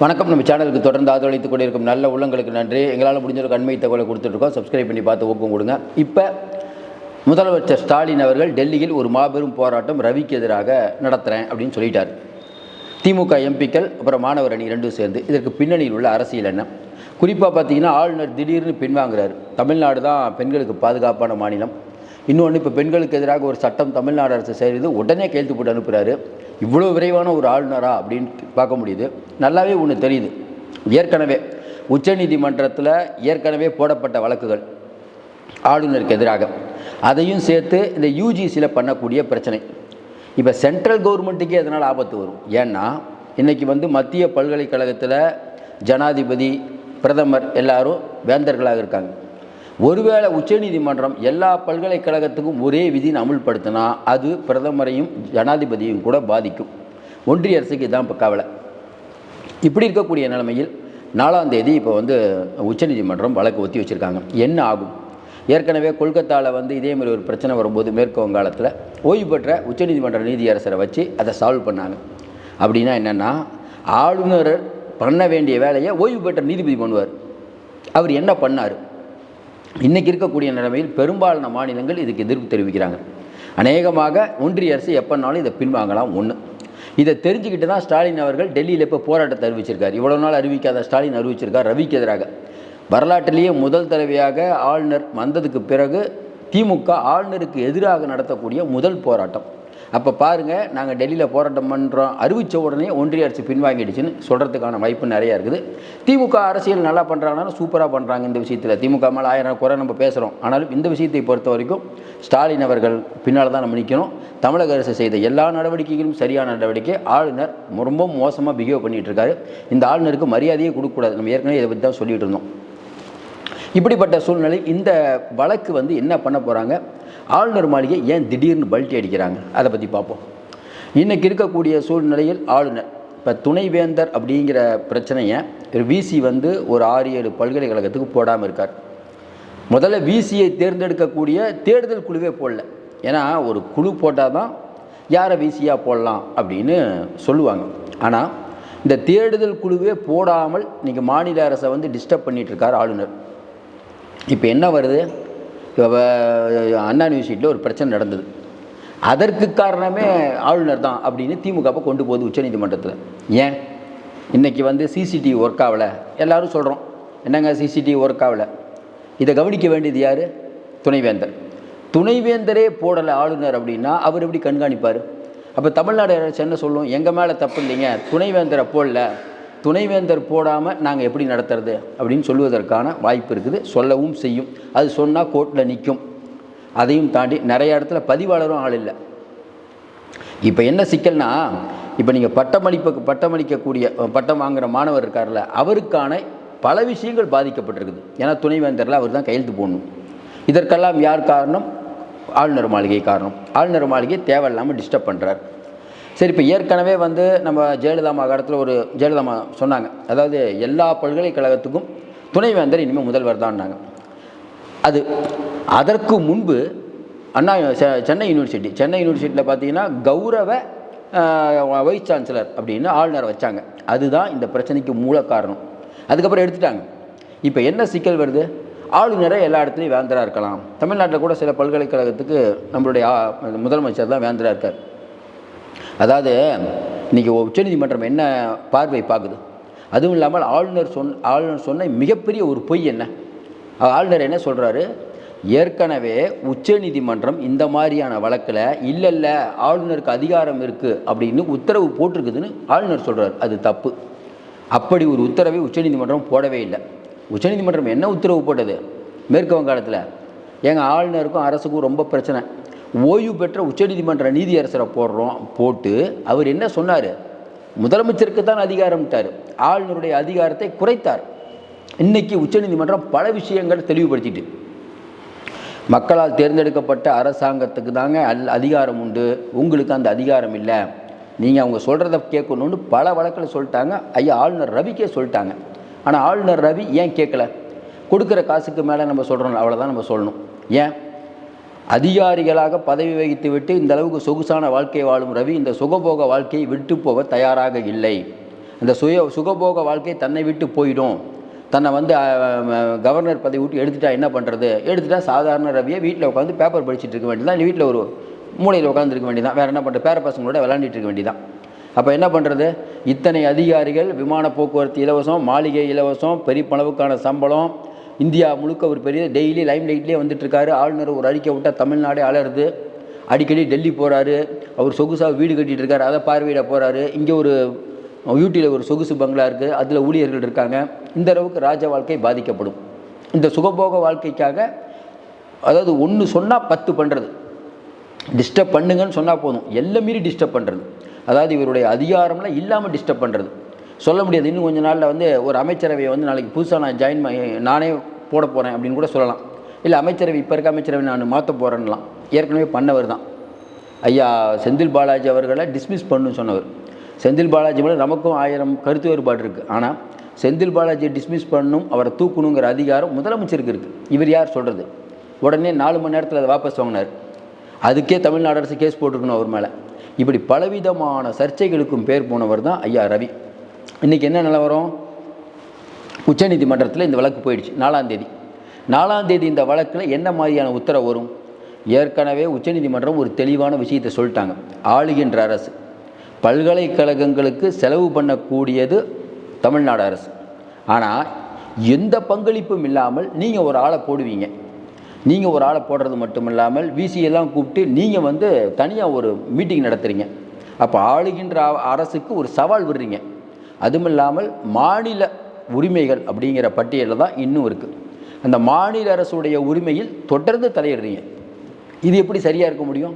வணக்கம். நம்ம சேனலுக்கு தொடர்ந்து ஆதரவளித்துக் கொண்டிருக்கும் நல்ல உள்ளங்களுக்கு நன்றி. எங்களால் முடிஞ்சளவுக்கு அண்மை தகவலை கொடுத்துட்ருக்கோம். சப்ஸ்கிரைப் பண்ணி பார்த்து ஊக்கம் கொடுங்க. இப்போ முதலமைச்சர் ஸ்டாலின் அவர்கள் டெல்லியில் ஒரு மாபெரும் போராட்டம் ரவிக்கு எதிராக நடத்துகிறேன் அப்படின்னு சொல்லிட்டார். திமுக எம்பிக்கள் அப்புறம் மாணவர் அணி ரெண்டும் சேர்ந்து. இதற்கு பின்னணியில் உள்ள அரசியல் என்ன? குறிப்பாக பார்த்தீங்கன்னா ஆளுநர் திடீர்னு பின்வாங்குறாரு. தமிழ்நாடு தான் பெண்களுக்கு பாதுகாப்பான மாநிலம். இன்னொன்று இப்போ பெண்களுக்கு எதிராக ஒரு சட்டம் தமிழ்நாடு அரசு செய்து உடனே கையெழுத்து போட்டு அனுப்புகிறாரு இவ்வளோ விரைவான ஒரு ஆளுநரா அப்படின்னு பார்க்க முடியுது. நல்லாவே ஒன்று தெரியுது. ஏற்கனவே உச்சநீதிமன்றத்தில் ஏற்கனவே போடப்பட்ட வழக்குகள் ஆளுநருக்கு எதிராக. அதையும் சேர்த்து இந்த யூஜிசியில் பண்ணக்கூடிய பிரச்சனை. இப்போ சென்ட்ரல் கவர்மெண்ட்டுக்கே அதனால் ஆபத்து வரும்? ஏன்னா இன்றைக்கி வந்து மத்திய பல்கலைக்கழகத்தில் ஜனாதிபதி பிரதமர் எல்லாரும் வேந்தர்களாக இருக்காங்க. ஒருவேளை உச்சநீதிமன்றம் எல்லா பல்கலைக்கழகத்துக்கும் ஒரே விதின்னு அமுல்படுத்தினா அது பிரதமரையும் ஜனாதிபதியும் கூட பாதிக்கும். ஒன்றிய அரசுக்கு இதான் இப்போ கவலை. இப்படி இருக்கக்கூடிய நிலைமையில் நாலாம் தேதி இப்போ வந்து உச்சநீதிமன்றம் வழக்கு ஒத்தி வச்சுருக்காங்க. என்ன ஆகும்? ஏற்கனவே கொல்கத்தாவில் வந்து இதே மாதிரி ஒரு பிரச்சனை வரும்போது மேற்கு வங்காளத்தில் ஓய்வு பெற்ற உச்சநீதிமன்ற நீதியரசரை வச்சு அதை சால்வ் பண்ணாங்க. அப்படின்னா என்னென்னா ஆளுநர் பண்ண வேண்டிய வேலையை ஓய்வு பெற்ற நீதிபதி பண்ணுவார். அவர் என்ன பண்ணார்? இன்றைக்கி இருக்கக்கூடிய நிலைமையில் பெரும்பாலான மாநிலங்கள் இதுக்கு எதிர்ப்பு தெரிவிக்கிறாங்க. அநேகமாக ஒன்றிய அரசு எப்போனாலும் இதை பின்வாங்கலாம் ஒன்று இதை தெரிஞ்சுக்கிட்டு தான் ஸ்டாலின் அவர்கள் டெல்லியில் இப்போ போராட்டத்தை அறிவிச்சிருக்கார். இவ்வளோ நாள் அறிவிக்காத ஸ்டாலின் அறிவிச்சிருக்கார் ரவிக்கு எதிராக. வரலாற்றிலேயே முதல் தடவையாக ஆளுநர் வந்ததுக்கு பிறகு திமுக ஆளுநருக்கு எதிராக நடத்தக்கூடிய முதல் போராட்டம். அப்போ பாருங்கள் நாங்கள் டெல்லியில் போராட்டம் பண்ணுறோம் அறிவித்த உடனே ஒன்றிய அரசு பின்வாங்கிடுச்சுன்னு சொல்கிறதுக்கான வாய்ப்பு நிறையா இருக்குது. திமுக அரசியல் நல்லா பண்ணுறாங்கன்னா சூப்பராக பண்ணுறாங்க இந்த விஷயத்தில். திமுக மேலே ஆயிரம் குறை நம்ம பேசுகிறோம் ஆனாலும் இந்த விஷயத்தை பொறுத்த வரைக்கும் ஸ்டாலின் அவர்கள் பின்னால் தான் நம்ம நிற்கணும் தமிழக அரசு செய்த எல்லா நடவடிக்கைகளும் சரியான நடவடிக்கை. ஆளுநர் ரொம்ப மோசமாக பிஹேவ் பண்ணிகிட்டு இருக்காரு. இந்த ஆளுநருக்கு மரியாதையே கொடுக்கக்கூடாது நம்ம ஏற்கனவே இதை பற்றி தான் சொல்லிகிட்டு இருந்தோம். இப்படிப்பட்ட சூழ்நிலை இந்த வழக்கு வந்து என்ன பண்ண போகிறாங்க ஆளுநர் மாளிகை ஏன் திடீர்னு பல்ட்டி அடிக்கிறாங்க? அதை பற்றி பார்ப்போம். இன்றைக்கி இருக்கக்கூடிய சூழ்நிலையில் ஆளுநர் இப்போ துணைவேந்தர் அப்படிங்கிற பிரச்சனையை விசி வந்து ஒரு ஆறு ஏழு பல்கலைக்கழகத்துக்கு போடாமல் இருக்கார். முதல்ல விசியை தேர்ந்தெடுக்கக்கூடிய தேர்தல் குழுவே போடல. ஏன்னா ஒரு குழு போட்டால் தான் யாரை விசியாக போடலாம் அப்படின்னு சொல்லுவாங்க. ஆனால் இந்த தேடுதல் குழுவே போடாமல் இன்றைக்கி மாநில அரசை வந்து டிஸ்டர்ப் பண்ணிகிட்ருக்கார் ஆளுநர். இப்போ என்ன வருது? அண்ணா யூனிவர்சிட்டியில் ஒரு பிரச்சனை நடந்தது. அதற்கு காரணமே ஆளுநர் தான் அப்படின்னு திமுகவை கொண்டு போகுது உச்சநீதிமன்றத்தில். ஏன்? இன்றைக்கி வந்து சிசிடிவி ஒர்க் ஆகலை. எல்லோரும் சொல்கிறோம் என்னங்க சிசிடிவி ஒர்க் ஆகலை? இதை கவனிக்க வேண்டியது யார்? துணைவேந்தர். துணைவேந்தரே போடலை ஆளுநர் அப்படின்னா அவர் எப்படி கண்காணிப்பார்? அப்போ தமிழ்நாடு அரசு என்ன சொல்லும்? எங்கள் மேலே தப்பு இல்லைங்க. துணைவேந்தரை போடல. துணைவேந்தர் போடாமல் நாங்கள் எப்படி நடத்துறது அப்படின்னு சொல்லுவதற்கான வாய்ப்பு இருக்குது. சொல்லவும் செய்யும். அது சொன்னால் கோர்ட்டில் நிற்கும் அதையும் தாண்டி நிறைய இடத்துல பதிவாளரும் ஆள் இல்லை. இப்போ என்ன சிக்கல்னா இப்போ நீங்கள் பட்டமளிப்புக்கு பட்டமளிக்கக்கூடிய பட்டம் வாங்குகிற மாணவர் இருக்கார்ல அவருக்கான பல விஷயங்கள் பாதிக்கப்பட்டிருக்குது. ஏன்னா துணைவேந்தரில் அவர் தான் கையெழுத்து போடணும். இதற்கெல்லாம் யார் காரணம்? ஆளுநர் மாளிகை காரணம். ஆளுநர் மாளிகை தேவையில்லாமல் டிஸ்டர்ப் பண்ணுறார் சரி இப்போ ஏற்கனவே வந்து நம்ம ஜெயலலிதா காலத்தில் ஒரு ஜெயலலிதா சொன்னாங்க. அதாவது எல்லா பல்கலைக்கழகத்துக்கும் துணைவேந்தர் இனிமேல் முதல்வர் தான்னாங்க அது அதற்கு முன்பு அண்ணா சென்னை யூனிவர்சிட்டி சென்னை யூனிவர்சிட்டியில் பார்த்தீங்கன்னா கௌரவ வைஸ் சான்சலர் அப்படின்னு ஆளுநர் வச்சாங்க. அதுதான் இந்த பிரச்சனைக்கு மூல காரணம். அதுக்கப்புறம் எடுத்துட்டாங்க. இப்போ என்ன சிக்கல் வருது? ஆளுநரை எல்லா இடத்துலையும் வேந்தராக இருக்கலாம். தமிழ்நாட்டில் கூட சில பல்கலைக்கழகத்துக்கு நம்மளுடைய முதலமைச்சர் தான் வேந்தராக இருக்கார். அதாவது இன்றைக்கி உச்சநீதிமன்றம் என்ன பார்வை பார்க்குது? அதுவும் இல்லாமல் ஆளுநர் சொன் ஆளுநர் சொன்ன மிகப்பெரிய ஒரு பொய் என்ன? ஆளுநர் என்ன சொல்கிறாரு ஏற்கனவே உச்சநீதிமன்றம் இந்த மாதிரியான வழக்கில் இல்லை இல்லை ஆளுநருக்கு அதிகாரம் இருக்குது அப்படின்னு உத்தரவு போட்டிருக்குதுன்னு ஆளுநர் சொல்கிறார் அது தப்பு. அப்படி ஒரு உத்தரவை உச்சநீதிமன்றம் போடவே இல்லை. உச்சநீதிமன்றம் என்ன உத்தரவு போட்டது? மேற்கு வங்காளத்தில். எங்கள் ஆளுநருக்கும் அரசுக்கும் ரொம்ப பிரச்சனை. ஓய்வு பெற்ற உச்சநீதிமன்ற நீதியரசரை போடுறோம் போட்டு அவர் என்ன சொன்னார்? முதலமைச்சருக்கு தான் அதிகாரம்ட்டார் ஆளுநருடைய அதிகாரத்தை குறைத்தார். இன்னைக்கு உச்சநீதிமன்றம் பல விஷயங்கள் தெளிவுபடுத்திட்டு. மக்களால் தேர்ந்தெடுக்கப்பட்ட அரசாங்கத்துக்கு தாங்க அல் அதிகாரம் உண்டு. உங்களுக்கு அந்த அதிகாரம் இல்லை. நீங்கள் அவங்க சொல்கிறத கேட்கணுன்னு பல வழக்கில் சொல்லிட்டாங்க. ஐயா ஆளுநர் ரவிக்கே சொல்லிட்டாங்க. ஆனால் ஆளுநர் ரவி ஏன் கேட்கல? கொடுக்குற காசுக்கு மேலே நம்ம சொல்கிறோம் அவ்வளோதான் நம்ம சொல்லணும். ஏன்? அதிகாரிகளாக பதவி வகித்து விட்டு இந்த அளவுக்கு சொகுசான வாழ்க்கை வாழும் ரவி இந்த சுகபோக வாழ்க்கையை விட்டு போக தயாராக இல்லை. அந்த சுய சுகபோக வாழ்க்கை தன்னை விட்டு போயிடும். தன்னை வந்து கவர்னர் பதவி விட்டு எடுத்துட்டா என்ன பண்ணுறது எடுத்துட்டா சாதாரண ரவியை வீட்டில் உட்காந்து பேப்பர் படிச்சுட்டு இருக்க வேண்டியதான் இல்லை வீட்டில் ஒரு மூலையில் உட்காந்துருக்க வேண்டியதான் வேறு என்ன பண்ணுறது பேர பசங்களோட விளாண்டுட்டு இருக்க வேண்டியதான் அப்போ என்ன பண்ணுறது இத்தனை அதிகாரிகள் விமான போக்குவரத்து இலவசம் மாளிகை இலவசம் பெரிய அளவுக்கான சம்பளம் இந்தியா முழுக்க ஒரு பெரிய டெய்லி லைம் லைட்லேயே வந்துட்டுருக்காரு. ஆளுநர் ஒரு அறிக்கை விட்டால் தமிழ்நாடே அலருது அடிக்கடி டெல்லி போகிறாரு அவர் சொகுசாக வீடு கட்டிகிட்டு இருக்காரு அதை பார்வையிட போகிறாரு இங்கே ஒரு யூடியில் ஒரு சொகுசு பங்களா இருக்குது அதில் ஊழியர்கள் இருக்காங்க. இந்த அளவுக்கு ராஜ வாழ்க்கை பாதிக்கப்படும். இந்த சுகபோக வாழ்க்கைக்காக அதாவது ஒன்று சொன்னால் பத்து பண்ணுறது டிஸ்டர்ப் பண்ணுங்கன்னு சொன்னால் போதும். எல்லாம் மீறி டிஸ்டர்ப் பண்ணுறது அதாவது இவருடைய அதிகாரம்லாம் இல்லாமல் டிஸ்டர்ப் பண்ணுறது சொல்ல முடியாது. இன்னும் கொஞ்ச நாளில் வந்து ஒரு அமைச்சரவையை வந்து நாளைக்கு புதுசாக நான் ஜாயின் நானே போட போகிறேன் அப்படின்னு கூட சொல்லலாம். இல்லை அமைச்சரவை இப்போ இருக்க அமைச்சரவை நான் மாற்ற போகிறேன்லாம் ஏற்கனவே பண்ணவர் தான். ஐயா செந்தில் பாலாஜி அவர்களை டிஸ்மிஸ் பண்ணுன்னு சொன்னவர். செந்தில் பாலாஜி மேலே நமக்கும் ஆயிரம் கருத்து வேறுபாடு இருக்குது ஆனால் செந்தில் பாலாஜியை டிஸ்மிஸ் பண்ணணும் அவரை தூக்கணுங்கிற அதிகாரம் முதலமைச்சருக்கு இருக்குது இவர் யார் சொல்கிறது உடனே நாலு மணி நேரத்தில் அதை வாபஸ் வாங்கினார். அதுக்கே தமிழ்நாடு அரசு கேஸ் போட்டிருக்கணும் அவர் மேலே. இப்படி பலவிதமான சர்ச்சைகளுக்கும் பேர் போனவர் தான் ஐயா ரவி. இன்றைக்கி என்ன நிலவரம் உச்சநீதிமன்றத்தில் இந்த வழக்கு போயிடுச்சு நாலாந்தேதி நாலாந்தேதி இந்த வழக்கில் என்ன மாதிரியான உத்தரவு வரும்? ஏற்கனவே உச்சநீதிமன்றம் ஒரு தெளிவான விஷயத்தை சொல்லிட்டாங்க. ஆளுகின்ற அரசு. பல்கலைக்கழகங்களுக்கு செலவு பண்ணக்கூடியது தமிழ்நாடு அரசு. ஆனால் எந்த பங்களிப்பும் இல்லாமல் நீங்கள் ஒரு ஆளை போடுவீங்க. நீங்கள் ஒரு ஆளை போடுறது மட்டும் இல்லாமல் விசியெல்லாம் கூப்பிட்டு நீங்கள் வந்து தனியாக ஒரு மீட்டிங் நடத்துகிறீங்க அப்போ ஆளுகின்ற அரசுக்கு ஒரு சவால் விடுறீங்க. அதுவும் இல்லாமல் மாநில உரிமைகள் அப்படிங்கிற பட்டியலில் தான் இன்னும் இருக்குது அந்த மாநில அரசுடைய உரிமையில் தொடர்ந்து தலையிடுறீங்க. இது எப்படி சரியாக இருக்க முடியும்?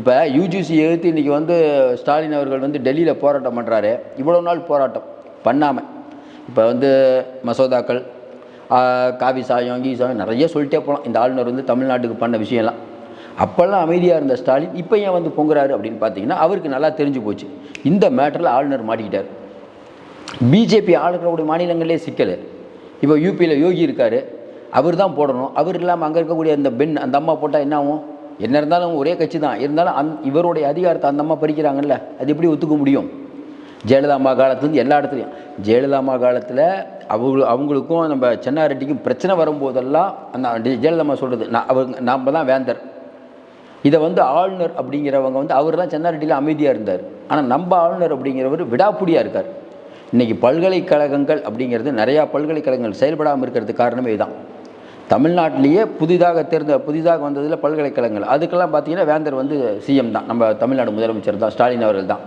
இப்போ யூஜிசி எழுத்து இன்றைக்கி வந்து ஸ்டாலின் அவர்கள் வந்து டெல்லியில் போராட்டம் பண்ணுறாரு இவ்வளோ நாள் போராட்டம் பண்ணாமல் இப்போ வந்து மசோதாக்கள் காவி சாயம் கீ சாயம் நிறைய சொல்லிட்டே போகலாம் இந்த ஆளுநர் வந்து தமிழ்நாட்டுக்கு பண்ண விஷயம்லாம். அப்போல்லாம் அமைதியாக இருந்த ஸ்டாலின் இப்போ ஏன் வந்து பொங்குறாரு அப்படின்னு பார்த்தீங்கன்னா அவருக்கு நல்லா தெரிஞ்சு போச்சு. இந்த மேட்டரில் ஆளுநர் மாட்டிக்கிட்டார். பிஜேபி ஆளுநருடைய மாநிலங்களே சிக்கல். இப்போ யூபியில் யோகி இருக்கார். அவர் தான் போடணும். அவர் இல்லாமல் அங்கே இருக்கக்கூடிய அந்த பெண் அந்த அம்மா போட்டால் என்ன ஆகும்? என்ன இருந்தாலும் ஒரே கட்சி தான். இருந்தாலும் அந் இவருடைய அதிகாரத்தை அந்த அம்மா பறிக்கிறாங்கல்ல அது எப்படி ஒத்துக்க முடியும்? ஜெயலலிதா அம்மா காலத்துலேருந்து எல்லா இடத்துலையும். ஜெயலலிதா அம்மா காலத்தில் அவங்க அவங்களுக்கும் நம்ம சென்னாரெட்டிக்கும் பிரச்சனை வரும்போதெல்லாம் அந்த ஜெயலலிதா அம்மா சொல்கிறது நான் அவங்க நாம் தான் வேந்தர். இதை வந்து ஆளுநர் அப்படிங்கிறவங்க வந்து அவர் தான் சென்னாரெட்டியில் அமைதியாக இருந்தார். ஆனால் நம்ம ஆளுநர் அப்படிங்கிறவர் விடாப்புடியாக இருக்கார். இன்றைக்கி பல்கலைக்கழகங்கள் அப்படிங்கிறது நிறையா பல்கலைக்கழகங்கள் செயல்படாமல் இருக்கிறதுக்கு காரணமே இதுதான் தமிழ்நாட்டிலேயே புதிதாக தேர்ந்த புதிதாக வந்ததில் பல்கலைக்கழகங்கள். அதுக்கெல்லாம் பார்த்தீங்கன்னா வேந்தர் வந்து சிஎம் தான். நம்ம தமிழ்நாடு முதலமைச்சர் தான் ஸ்டாலின் அவர்கள் தான்.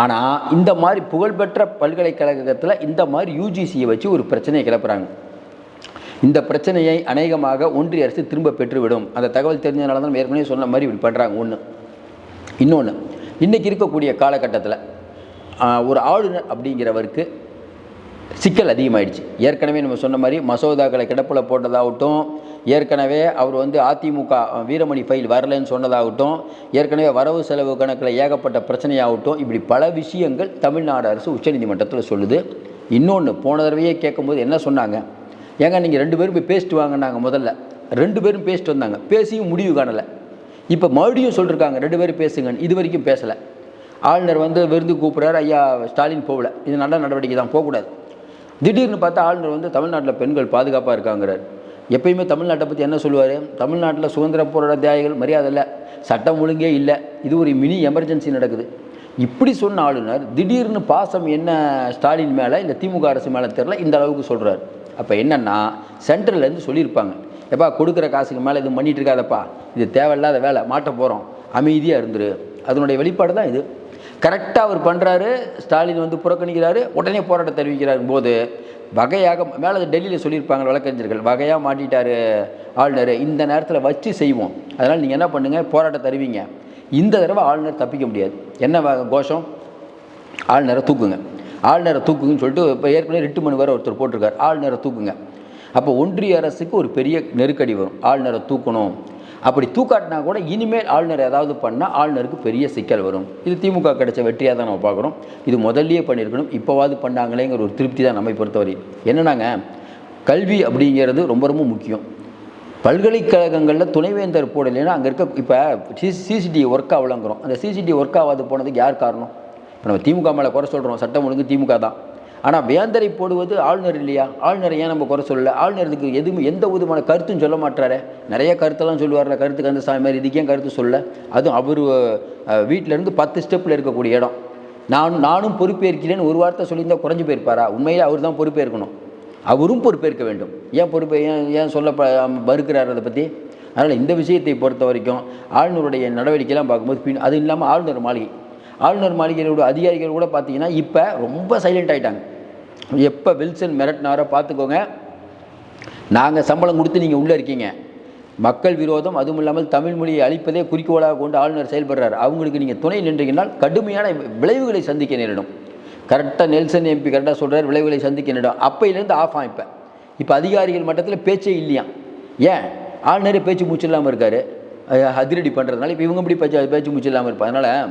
ஆனால் இந்த மாதிரி புகழ்பெற்ற பல்கலைக்கழகத்தில் இந்த மாதிரி யூஜிசியை வச்சு ஒரு பிரச்சனையை கிளப்புறாங்க. இந்த பிரச்சனையை அநேகமாக ஒன்றிய அரசு திரும்ப பெற்றுவிடும். அந்த தகவல் தெரிஞ்சதுனால தான் ஏற்கனவே சொன்ன மாதிரி இப்படி பண்ணுறாங்க ஒன்று இன்னொன்று இன்றைக்கி இருக்கக்கூடிய காலகட்டத்தில் ஒரு ஆளுநர் அப்படிங்கிறவருக்கு சிக்கல் அதிகமாயிடுச்சு. ஏற்கனவே நம்ம சொன்ன மாதிரி மசோதாக்களை கிடப்பில் போட்டதாகட்டும் ஏற்கனவே அவர் வந்து அதிமுக வீரமணி ஃபைல் வரலைன்னு சொன்னதாகட்டும் ஏற்கனவே வரவு செலவு கணக்கில் ஏகப்பட்ட பிரச்சனையாகட்டும் இப்படி பல விஷயங்கள் தமிழ்நாடு அரசு உச்சநீதிமன்றத்தில் சொல்லுது. இன்னொன்று போன தடவையே கேட்கும்போது என்ன சொன்னாங்க? ஏங்க நீங்கள் ரெண்டு பேரும் போய் பேசிட்டு வாங்கினாங்க முதல்ல. ரெண்டு பேரும் பேசிட்டு வந்தாங்க. பேசியும் முடிவு காணலை. இப்போ மறுபடியும் சொல்லிருக்காங்க ரெண்டு பேரும் பேசுங்கன்னு. இது வரைக்கும் பேசலை. ஆளுநர் வந்து விருந்து கூப்பிட்றாரு ஐயா ஸ்டாலின் போகல. இது நல்ல நடவடிக்கை தான் போகக்கூடாது. திடீர்னு பார்த்தா ஆளுநர் வந்து தமிழ்நாட்டில் பெண்கள் பாதுகாப்பாக இருக்காங்கிறார். எப்பயுமே தமிழ்நாட்டை பற்றி என்ன சொல்லுவார்? தமிழ்நாட்டில் சுதந்திர போராட்ட தியாகிகள் மரியாதை இல்லை சட்டம் ஒழுங்கே இல்லை. இது ஒரு மினி எமர்ஜென்சி நடக்குது. இப்படி சொன்ன ஆளுநர் திடீர்னு பாசம் என்ன ஸ்டாலின் மேலே இல்லை திமுக அரசு மேலே தெரில இந்த அளவுக்கு சொல்கிறார் அப்போ என்னென்னா சென்ட்ரல்லேருந்து சொல்லியிருப்பாங்க. எப்பா கொடுக்குற காசுக்கு மேலே இது பண்ணிட்டு இருக்காதப்பா. இது தேவையில்லாத வேலை மாட்ட போகிறோம் அமைதியாக இருந்துரு. அதனுடைய வெளிப்பாடு தான் இது. கரெக்டாக அவர் பண்ணுறாரு ஸ்டாலின் வந்து புறக்கணிக்கிறாரு. உடனே போராட்டம் தெரிவிக்கிறார் போது வகையாக மேலே டெல்லியில் சொல்லியிருப்பாங்க வழக்கறிஞர்கள் வகையாக மாட்டிட்டாரு ஆளுநர் இந்த நேரத்தில் வச்சு செய்வோம். அதனால் நீங்கள் என்ன பண்ணுங்கள் போராட்டம் தருவீங்க. இந்த தடவை ஆளுநர் தப்பிக்க முடியாது. என்ன கோஷம்? ஆளுநரை தூக்குங்க. ஆளுநரை தூக்குங்கன்னு சொல்லிட்டு இப்போ ஏற்கனவே ரிட்டு மணி வேறு ஒருத்தர் போட்டிருக்கார். ஆளுநரை தூக்குங்க. அப்போ ஒன்றிய அரசுக்கு ஒரு பெரிய நெருக்கடி வரும். ஆளுநரை தூக்கணும். அப்படி தூக்காட்டினா கூட இனிமேல் ஆளுநர் ஏதாவது பண்ணால் ஆளுநருக்கு பெரிய சிக்கல் வரும். இது திமுக கிடைச்ச வெற்றியாக தான் நம்ம பார்க்குறோம். இது முதல்லயே பண்ணியிருக்கணும். இப்போவாது பண்ணாங்களேங்கிற ஒரு திருப்தி தான் நம்மை பொறுத்தவரை. என்னென்னாங்க? கல்வி அப்படிங்கிறது ரொம்ப ரொம்ப முக்கியம். பல்கலைக்கழகங்களில் துணைவேந்தர் போடலைன்னா அங்கே இருக்க இப்போ சி சிசிடிவி ஒர்க் ஆகலங்கிறோம் அந்த சிசிடிவி ஒர்க் ஆகாது போனதுக்கு யார் காரணம்? இப்போ நம்ம திமுக மேலே குறை சொல்கிறோம் சட்டம் ஒழுங்கு திமுக தான். ஆனால் வேந்தரை போடுவது ஆளுநர் இல்லையா? ஆளுநரை ஏன் நம்ம குறை சொல்லல? ஆளுநருக்கு எதுவும் எந்த விதமான கருத்தும் சொல்ல மாட்டாரே. நிறைய கருத்தெல்லாம் சொல்லுவார்ல கருத்து கந்த சாமி மாதிரி இதுக்கு ஏன் கருத்து சொல்ல? அதுவும் அவர் வீட்டிலேருந்து பத்து ஸ்டெப்பில் இருக்கக்கூடிய இடம். நான் நானும் பொறுப்பேற்கிறேன்னு ஒரு வார்த்தை சொல்லியிருந்தால் குறைஞ்சு போயிருப்பாரா? உண்மையில் அவர் தான் பொறுப்பேற்கணும். அவரும் பொறுப்பேற்க வேண்டும். ஏன் பொறுப்பை ஏன் ஏன் சொல்ல மறுக்கிறார் அதை பற்றி அதனால் இந்த விஷயத்தை பொறுத்த வரைக்கும் ஆளுநருடைய நடவடிக்கைலாம் பார்க்கும்போது பின் அது இல்லாமல் ஆளுநர் மாளிகை. ஆளுநர் மாளிகையோட அதிகாரிகள் கூட பார்த்தீங்கன்னா இப்போ ரொம்ப சைலண்ட் ஆகிட்டாங்க எப்போ வில்சன் மிரட்டினாரோ பார்த்துக்கோங்க. நாங்கள் சம்பளம் கொடுத்து நீங்கள் உள்ளே இருக்கீங்க. மக்கள் விரோதம் அதுவும் இல்லாமல் தமிழ் மொழியை அழிப்பதே குறிக்கோளாக கொண்டு ஆளுநர் செயல்படுறார். அவங்களுக்கு நீங்கள் துணை நின்றீங்கன்னால் கடுமையான விளைவுகளை சந்திக்க நேரிடும். கரெக்டாக நெல்சன் எம்பி கரெக்டாக சொல்கிறார் விளைவுகளை சந்திக்க நேரிடும். அப்பையிலேருந்து ஆஃப் ஆகும் இப்போ. இப்போ அதிகாரிகள் மட்டத்தில் பேச்சே இல்லையா? ஏன்? ஆளுநரே பேச்சு மூச்சு இல்லாமல் இருக்கார். அதிரடி பண்ணுறதுனால இப்போ இவங்க இப்படி பேச்சு பேச்சு மூச்சு இல்லாமல் இருப்பாங்க? அதனால்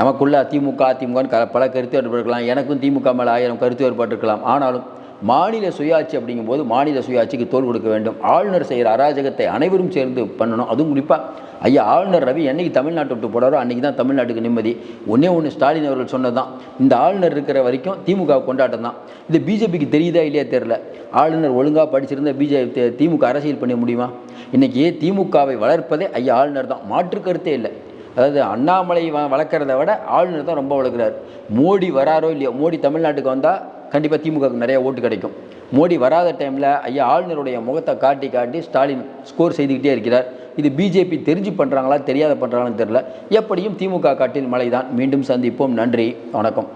நமக்குள்ள திமுக அதிமுகன்னு க பல கருத்து வேறுபாடு இருக்கலாம் எனக்கும் திமுக மேலே ஆயிரம் கருத்து வேறுபாடு இருக்கலாம் ஆனாலும் மாநில சுயாட்சி அப்படிங்கும்போது மாநில சுயாட்சிக்கு தோல் கொடுக்க வேண்டும். ஆளுநர் செய்கிற அராஜகத்தை அனைவரும் சேர்ந்து பண்ணணும். அதுவும் குறிப்பாக ஐயா ஆளுநர் ரவி என்னைக்கு தமிழ்நாட்டை விட்டு போடாரோ அன்றைக்கி தான் தமிழ்நாட்டுக்கு நிம்மதி. ஒன்றே ஒன்று ஸ்டாலின் அவர்கள் சொன்னது தான் இந்த ஆளுநர் இருக்கிற வரைக்கும் திமுக கொண்டாட்டம் தான். இது பிஜேபிக்கு தெரியுதா இல்லையா தெரில ஆளுநர் ஒழுங்காக படிச்சிருந்தா பிஜேபி திமுக அரசியல் பண்ண முடியுமா? இன்றைக்கி திமுகவை வளர்ப்பதே ஐயா ஆளுநர் தான். மாற்று கருத்தே இல்லை. அதாவது அண்ணாமலை வ- வளர்க்குறத விட ஆளுநர் தான் ரொம்ப வளர்க்குறாரு. மோடி வராரோ இல்லையோ மோடி தமிழ்நாட்டுக்கு வந்தால் கண்டிப்பாக திமுகவுக்கு நிறைய ஓட்டு கிடைக்கும். மோடி வராத டைமில் ஐயா ஆளுநருடைய முகத்தை காட்டி காட்டி ஸ்டாலின் ஸ்கோர் செய்துக்கிட்டே இருக்கிறார். இது பிஜேபி தெரிஞ்சு பண்ணுறாங்களா தெரியாத பண்ணுறாங்களான்னு தெரில எப்படியும் திமுக காட்டில் மழை தான். மீண்டும் சந்திப்போம். நன்றி. வணக்கம்.